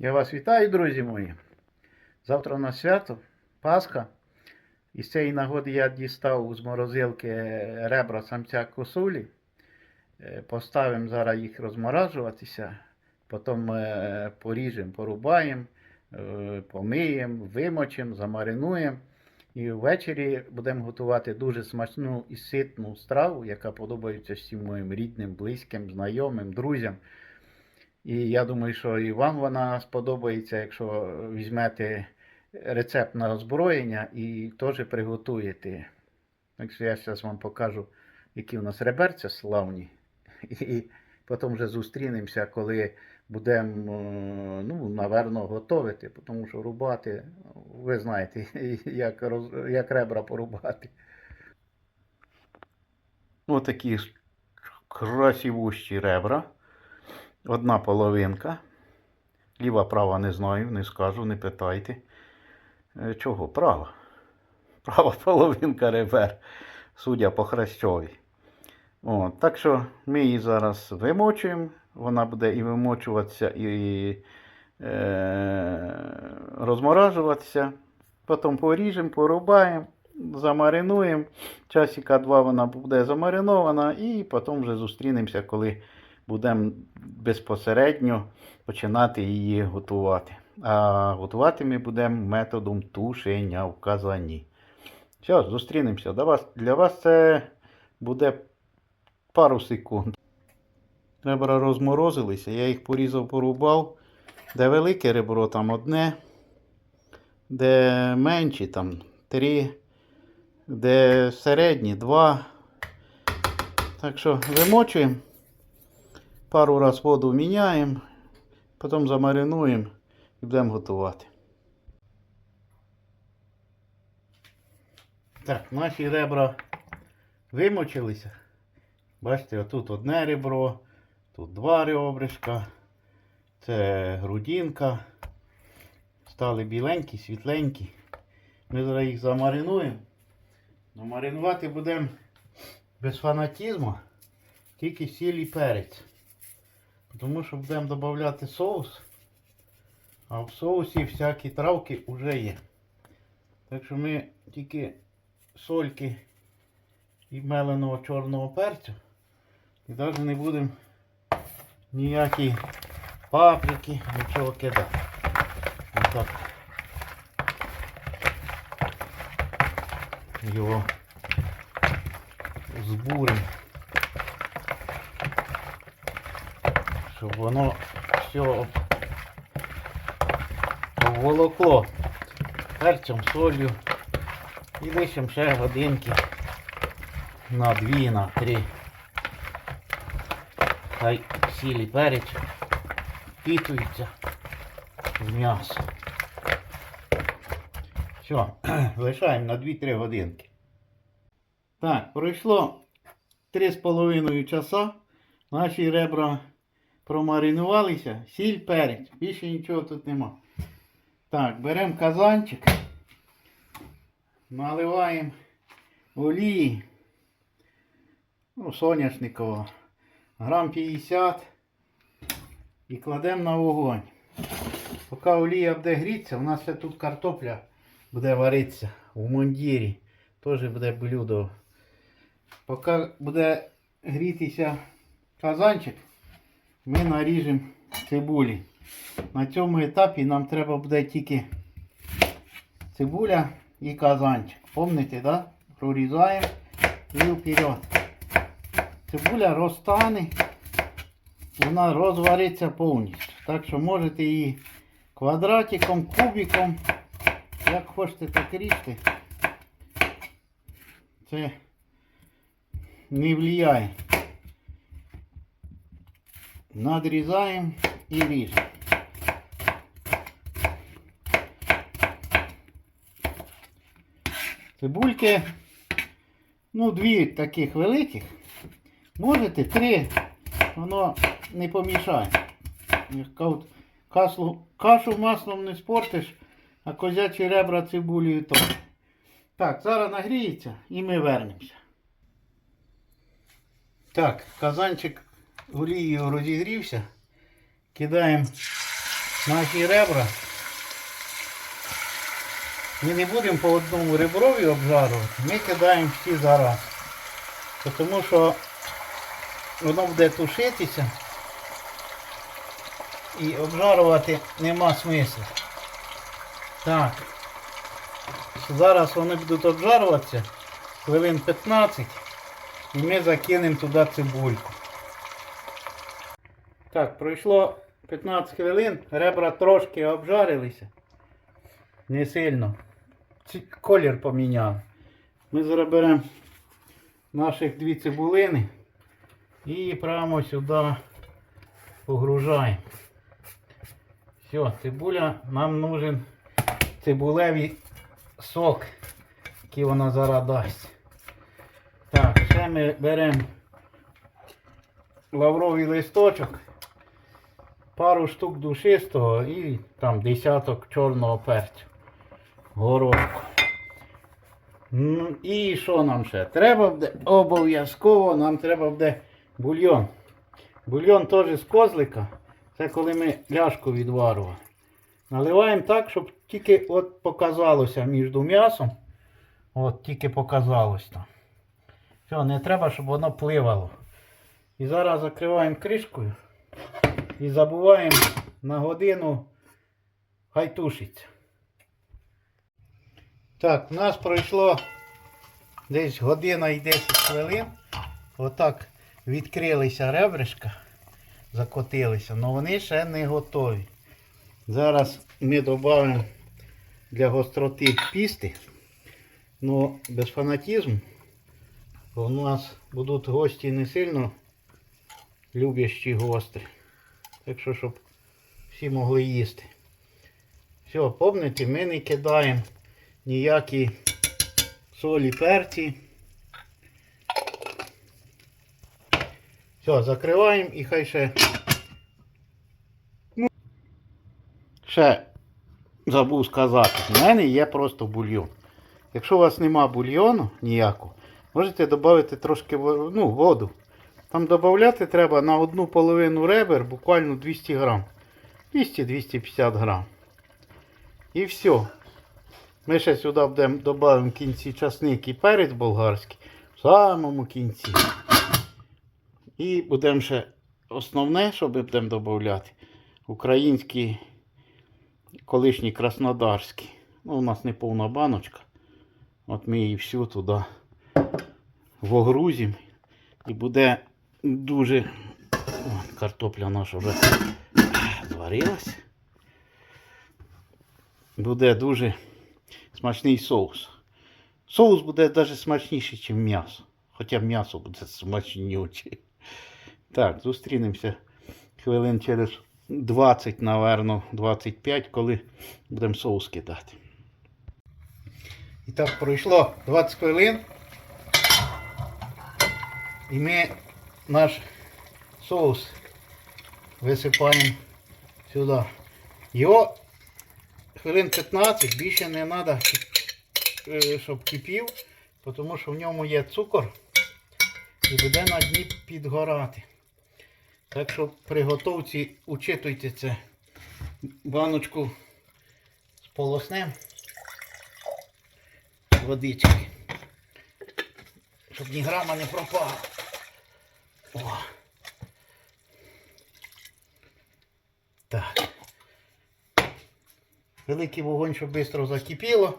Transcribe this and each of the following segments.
Я вас вітаю, друзі мої. Завтра у нас свято, Пасха. І з цієї нагоди я дістав з морозилки ребра самця косулі. Е, Поставимо зараз їх розморажуватися, потім е, поріжемо, порубаємо, е, помиємо, вимочимо, замаринуємо. І ввечері будемо готувати дуже смачну і ситну страву, яка подобається всім моїм рідним, близьким, знайомим, друзям. І я думаю, що і вам вона сподобається, якщо візьмете рецепт на озброєння і теж приготуєте. Так що я зараз вам покажу, які у нас реберця славні. І потім вже зустрінемося, коли будемо, е, ну, наверно, готувати, тому що рубати, ви знаєте, як, роз, як ребра порубати. Ось такі ж красивущі ребра. Одна половинка. Ліва, права не знаю, не скажу, не питайте. Е, Чого? Права. Права половинка ребер, судя по хрещові. О, так що ми її зараз вимочуємо. Вона буде і вимочуватися, і е, розморажуватися. Потім поріжемо, порубаємо, замаринуємо. Часика два вона буде замаринована, і потім вже зустрінемося, коли будемо безпосередньо починати її готувати. А готувати ми будемо методом тушення в казані. Все, зустрінемося. Для вас, для вас це буде пару секунд. Ребра розморозилися, я їх порізав, порубав. Де велике ребро, там одне, де менші, там три, де середні, два. Так що вимочуємо. Пару раз воду міняємо, потім замаринуємо і будемо готувати. Так, наші ребра вимочилися. Бачите, отут одне ребро, тут два ребришка, це грудинка. Стали біленькі, світленькі. Ми зараз їх замаринуємо. Но маринувати будемо без фанатізму, тільки сіль і перець. Тому що будемо додавати соус. А в соусі всякі травки вже є. Так що ми тільки сольки і меленого чорного перцю. І навіть не будемо ніякі паприки, нічого кидати. Отак. Його збуримо. Щоб воно все обволокло перцем, солью і лишимо ще годинки на дві, на три. Хай сілі перець впітується в м'ясо. Все, лишаємо на 2-3 годинки. Так, пройшло 3,5 часа. Наші ребра промаринувалися, сіль, перець. Більше нічого тут нема. Так, беремо казанчик, наливаємо олії. Ну, соняшникова. Грам 50 і кладемо на вогонь. Поки олія буде грітися, у нас ще тут картопля буде варитися в мундірі. Теж буде блюдо. Поки буде грітися казанчик, ми наріжемо цибулі. На цьому етапі нам треба буде тільки цибуля і казанчик. Помните, да? Прорізаємо і вперед. Цибуля розтане, вона розвариться повністю. Так що можете її квадратиком, кубиком, як хочете, так ріжте. Це не впливає. Надрізаємо і ріжемо. Цибульки, ну, дві таких великих. Можете три, воно не помішає. Кашу, кашу маслом не спортиш, а козячі ребра цибулею то. Так, зараз нагріється і ми вернемося. Так, казанчик олією розігрівся. Кидаємо наші ребра. Ми не будемо по одному реброві обжарувати, ми кидаємо всі зараз. Тому що воно буде тушитися і обжарувати нема смислу. Так. Зараз вони будуть обжарюватися хвилин 15 і ми закинемо туди цибульку. Так, пройшло 15 хвилин, ребра трошки обжарилися. Не сильно. Колір поміняв. Ми зараз наших дві цибулини і прямо сюди погружаємо. Все, цибуля, нам нужен цибулевий сок, який вона зараз дасть. Так, ще ми беремо лавровий листочок, пару штук душистого і там десяток чорного перцю. Горошку. Ну, і що нам ще? Треба буде обов'язково нам треба буде бульйон. Бульйон теж з козлика. Це коли ми ляшку відварювали. Наливаємо так, щоб тільки от показалося між м'ясом. От тільки показалось там. Все, не треба, щоб воно пливало. І зараз закриваємо кришкою і забуваємо на годину хай тушиться. Так, у нас пройшло десь година і 10 хвилин. Отак відкрилися ребришка, закотилися, але вони ще не готові. Зараз ми додамо для гостроти пісти, але без фанатізму. У нас будуть гості не сильно люблячі гострі. Так що, щоб всі могли їсти. Все, помните, ми не кидаємо ніякі солі перці. Все, закриваємо і хай ще. Ну, ще забув сказати, в мене є просто бульйон. Якщо у вас нема бульйону ніякого, можете додати трошки ну, воду. Там додати треба на одну половину ребер буквально 200 грам. 200-250 грам. І все. Ми ще сюди будемо додаємо в кінці часник і перець болгарський. В самому кінці. І будемо ще основне, що ми будемо додати. Український колишній краснодарський. Ну, у нас не повна баночка. От ми її всю туди вогрузимо. І буде дуже. Картопля наша вже зварилась. Буде дуже смачний соус. Соус буде навіть смачніший, ніж м'ясо. Хоча м'ясо буде смачнюче. Так, зустрінемося хвилин через 20, напевно, 25, коли будемо соус кидати. І так пройшло 20 хвилин. І ми наш соус висипаємо сюди. Його хвилин 15 більше не треба, щоб кипів, тому що в ньому є цукор і буде на дні підгорати. Так що при готовці учитуйте це. Баночку сполоснем водички. Щоб ні грама не пропало. О. Так. Великий вогонь, щоб швидко закипіло.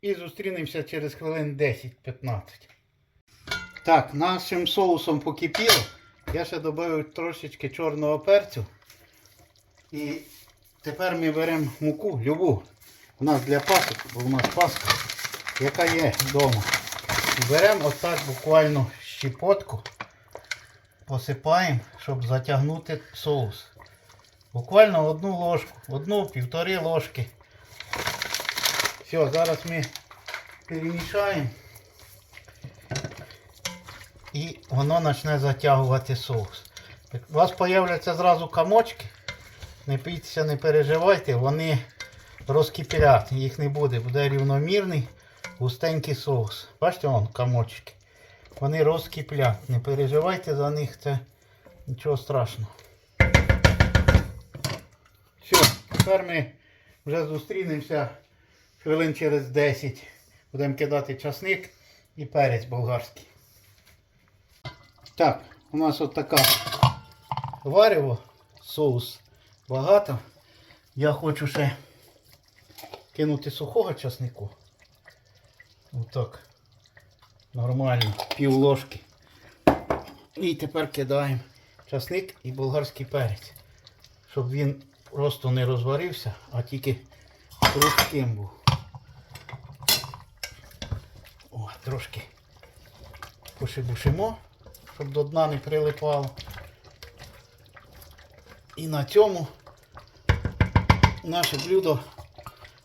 І зустрінемося через хвилин 10-15. Так, нашим соусом покипіло. Я ще додав трошечки чорного перцю. І тепер ми беремо муку любу. У нас для пасок, бо у нас паска, яка є вдома. Беремо отак буквально щепотку, посипаємо, щоб затягнути соус. Буквально одну ложку, одну-півтори ложки. Все, зараз ми перемішаємо. І воно почне затягувати соус. У вас з'являться зразу комочки. Не бійтеся, не переживайте, вони розкиплять, їх не буде, буде рівномірний густенький соус. Бачите, вон комочки. Вони розкиплять. Не переживайте за них, це нічого страшного. Все, тепер ми вже зустрінемося хвилин через 10. Будемо кидати часник і перець болгарський. Так, у нас от така варево, соус багато. Я хочу ще кинути сухого часнику. Отак. Нормально, пів ложки. І тепер кидаємо часник і болгарський перець. Щоб він просто не розварився, а тільки хрустким був. О, трошки пошибушимо, щоб до дна не прилипало. І на цьому наше блюдо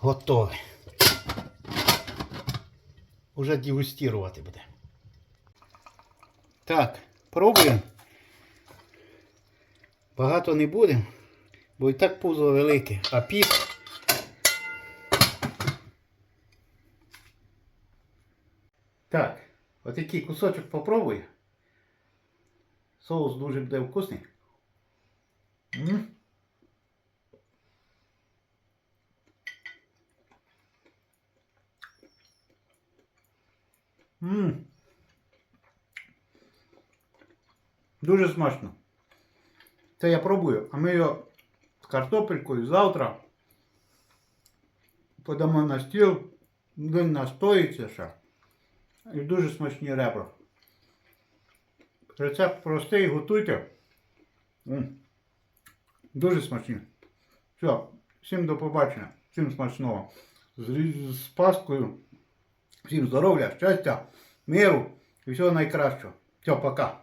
готове. Уже дегустувати буде. Так, пробуємо. Багато не будемо, бо і так пузо велике, а піс. Так, отакий кусочок попробую. Соус дуже буде вкусний. М? М. Дуже смачно. Це я пробую, а ми його з картопелькою завтра подамо на стіл, він настоїться ще. І дуже смачні ребра. Рецепт простий, готуйте. М. Дуже смачні. Все, всім до побачення, всім смачного. З, з Паскою. Всім здоров'я, щастя, миру і всього найкращого. Все, пока.